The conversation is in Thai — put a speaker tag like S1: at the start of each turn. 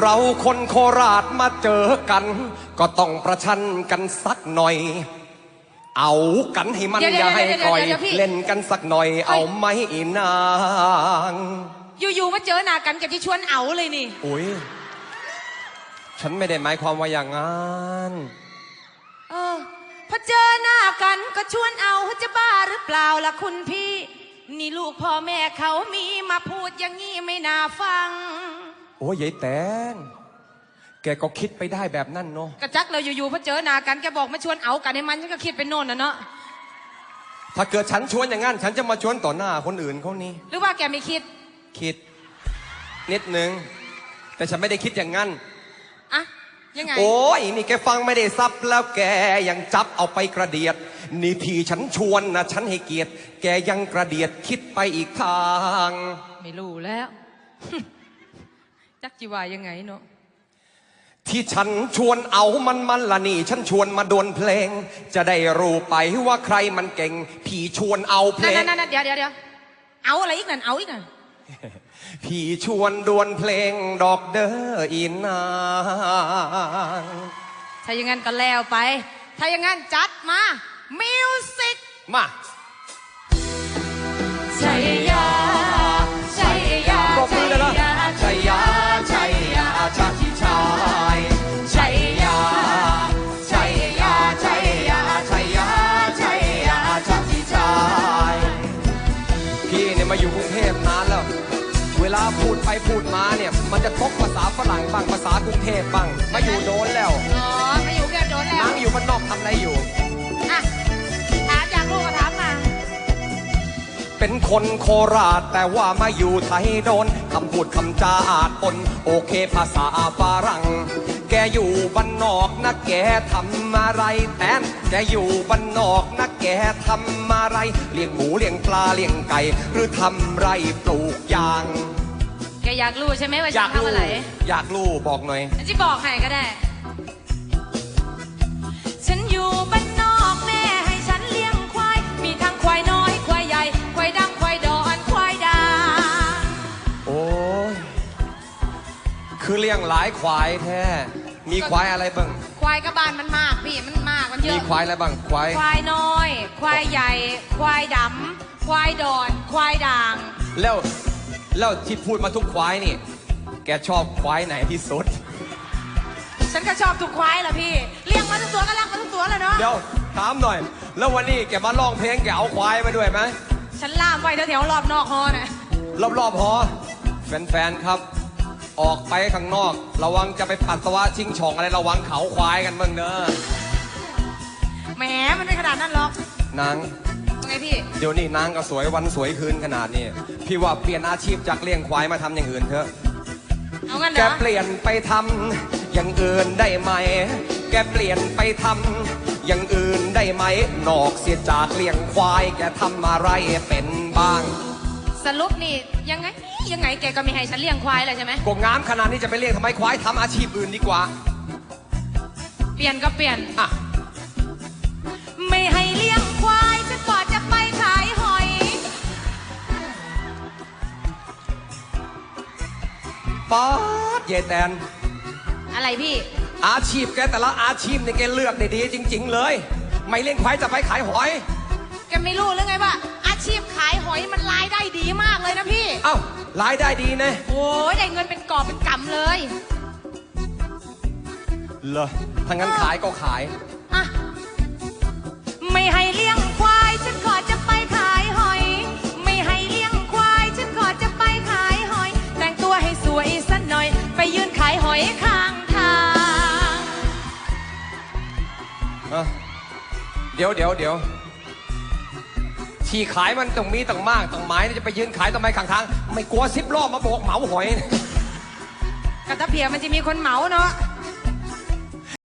S1: เราคนโคราชมาเจอกัน ก็ต้องประชันกันสักหน่อย เอากันให้มัน
S2: เดี๋ยว
S1: อย่าให้
S2: เดี๋ยว
S1: คอย
S2: เดี๋ยวพี่
S1: เล่นกันสักหน่อย เอาไหมนาง
S2: อยู่ๆมาเจอหน้ากันกับที่ชวนเอาเลยนี่
S1: อุ้ยฉันไม่ได้หมายความว่าอย่างนั้น
S2: เออพอเจอหน้ากันก็ชวนเอาจะบ้าหรือเปล่าล่ะคุณพี่ นี่ลูกพ่อแม่เขามีมาพูดอย่างงี้ไม่น่าฟัง
S1: โอ้ยยายแตง แกก็คิดไปได้แบบนั้นเนาะ
S2: กระจักเราอยู่ๆพอเจอหน้ากันแกบอกมาชวนเอากันให้มันฉันก็คิดเป็นโน่นนะเนาะ
S1: ถ้าเกิดฉันชวนอย่างนั้น ฉันจะมาชวนต่อหน้าคนอื่นเขานี่
S2: หรือว่าแกไม่คิด
S1: คิด นิดนึง แต่ฉันไม่ได้คิดอย่างนั้น
S2: อะ ยังไง
S1: โอ้ยนี่แกฟังไม่ได้ซับแล้วแกยังจับเอาไปกระเดียด นี่ที่ฉันชวนนะฉันให้เกียรติ แกยังกระเดียดคิดไปอีกทาง
S2: ไม่รู้แล้ว จักจีว่ายังไงเนาะ
S1: ที่ฉันชวนเอามันมันละนี่ ฉันชวนมาดวลเพลง จะได้รู้ไปว่าใครมันเก่งพี่ชวนเอาเพล
S2: นั่น
S1: ง
S2: นั่นนั่นเดี๋ยวเดี๋ยวเดี๋ยวเอาอะไรอีกนั่นเอาอีกนั่น
S1: พี่ชวนดวลเพลงดอกเดออีนาง
S2: ถ้าอย่างนั้นก็แล้วไป ถ้าอย่างนั้นจัดมามิวสิก
S1: มา พี่เนี่ยมาอยู่กรุงเทพนานแล้ว เวลาพูดไปพูดมาเนี่ย มันจะตกภาษาฝรั่งบ้างภาษากรุงเทพบ้าง มาอยู่โดนแล้ว
S2: อ๋อมาอยู่แค่โดนแล้ว
S1: นั่งอยู่บ้านนอกทำอะไรอยู่
S2: อะ ถามจากลูกก็ถามมา
S1: เป็นคนโคราชแต่ว่ามาอยู่ไทยโดนคำพูดคำจาอาจปนโอเคภาษาฝรั่ง แกอยู่บ้านนอกนะแกทำอะไรแตนแกอยู่บ้านนอกนะแกทำอะไร เลี้ยงหมูเลี้ยงปลาเลี้ยงไก่ หรือทำไรปลูกยาง
S2: แกอยากรู้ใช่ไหมว่า
S1: อ
S2: ฉั
S1: ยานก
S2: ทำ
S1: รู้
S2: อะไร
S1: อยากรู้บอกหน่อย
S2: ฉันจะบอกให้ก็ได้ ฉันอยู่บ้านนอ
S1: คือเลี้ยงหลายควายแท้ มีควายอะไรบ้าง
S2: ควายกระบาลมันมากพี่มันมากมันเย
S1: มี
S2: อะ
S1: ควายอะไรบ้าง ควาย
S2: ควายน้อย ควายใหญ่ ควายดำควายดอน ควายด่าง
S1: แล้วแล้วที่พูดมาทุกควายนี่ แกชอบควายไหนที่สุด
S2: ฉันก็ชอบทุกควายแหละพี่ เลี้ยงมาทุกตัวก็รักมาทุกตัวแหละเนาะ
S1: เดี๋ยวถามหน่อย แล้ววันนี้แกมาร้องเพลงแกเอาควายมาด้วยไหม
S2: ฉันล่ามไว้แถวๆรอบนอกฮอน่ะ
S1: รอบๆพอแฟนๆ ครับ ออกไปข้างนอก ระวังจะไปปัสสาวะชิงช่องอะไรระวังเขาควายกันบ้างเนอะ
S2: แหมมันไม่ขนาดนั้นหรอก
S1: นาง
S2: ไงพี่
S1: เดี๋ยวนี้นางก็สวยวันสวยคืนขนาดนี้พี่ว่าเปลี่ยนอาชีพจากเลี้ยงควายมาทำอย่างอื่นเถอะ
S2: เอางั้นเห
S1: แก
S2: รอ
S1: เปลี่ยนไปทำอย่างอื่นได้ไหม แกเปลี่ยนไปทำอย่างอื่นได้ไหม นอกเสียจากเลี้ยงควาย แกทำอะไรเป็นบ้าง
S2: สรุปนี่ยังไงยังไงแกก็ไม่ให้ฉันเลี้ยงควายเลยใช่ไหม
S1: กงามขนาดนี้จะไปเลี้ยงทำไมควายทำอาชีพอื่นดีกว่า
S2: เปลี่ยนก็เปลี่ยน
S1: อะ
S2: ไม่ให้เลี้ยงควายฉันก็จะไปขายหอย
S1: ป๊าดเยายแตน
S2: อะไรพี่
S1: อาชีพแกแต่ละอาชีพเนี่ยแกเลือกได้ดีจริง ๆ เลย ไม่เลี้ยงควายจะไปขายหอย
S2: แกไม่รู้หรือไงว่าอา ชีพขายหอยมันรายได้ดีมากเลยนะพี่
S1: เอ้ารายได้ดีนะ
S2: โอ้ยได้เงินเป็นกอบเป็นกำเลย
S1: เหรอถ้างั้นขายก็ขาย
S2: อะไม่ให้เลี้ยงควาย ฉันก็จะไปขายหอย ไม่ให้เลี้ยงควาย ฉันก็จะไปขายหอย แต่งตัวให้สวยสักหน่อย ไปยืนขายหอยข้างทาง
S1: อะเดี๋ยวเดี๋ยวเดี๋ยว ที่ขายมันต้องมีต้องมากต้องไม้จะไปยืนขายทำไมข้างทาง ไม่กลัวซิปล้อมาโบกเหมาหอย
S2: กระตะเพียมันจะมีคนเหมาเนาะ